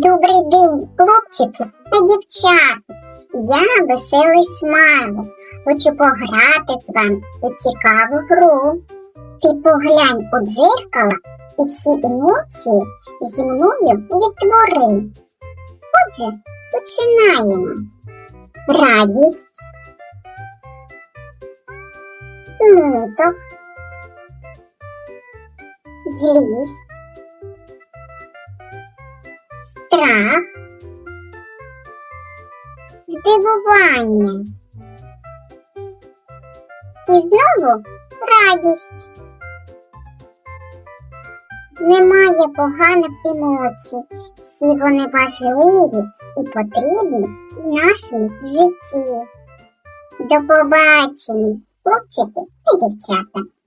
Добрий день, хлопчики та дівчата. Я веселий смайлик. Хочу пограти з вами у цікаву гру. Ти поглянь у дзеркало і всі емоції зі мною відтвори. Отже, починаємо. Радість, смуток, злість, страх, здивування. І знову радість. Немає поганих емоцій, всі вони важливі і потрібні в нашому житті. До побачення, хлопчики та дівчата.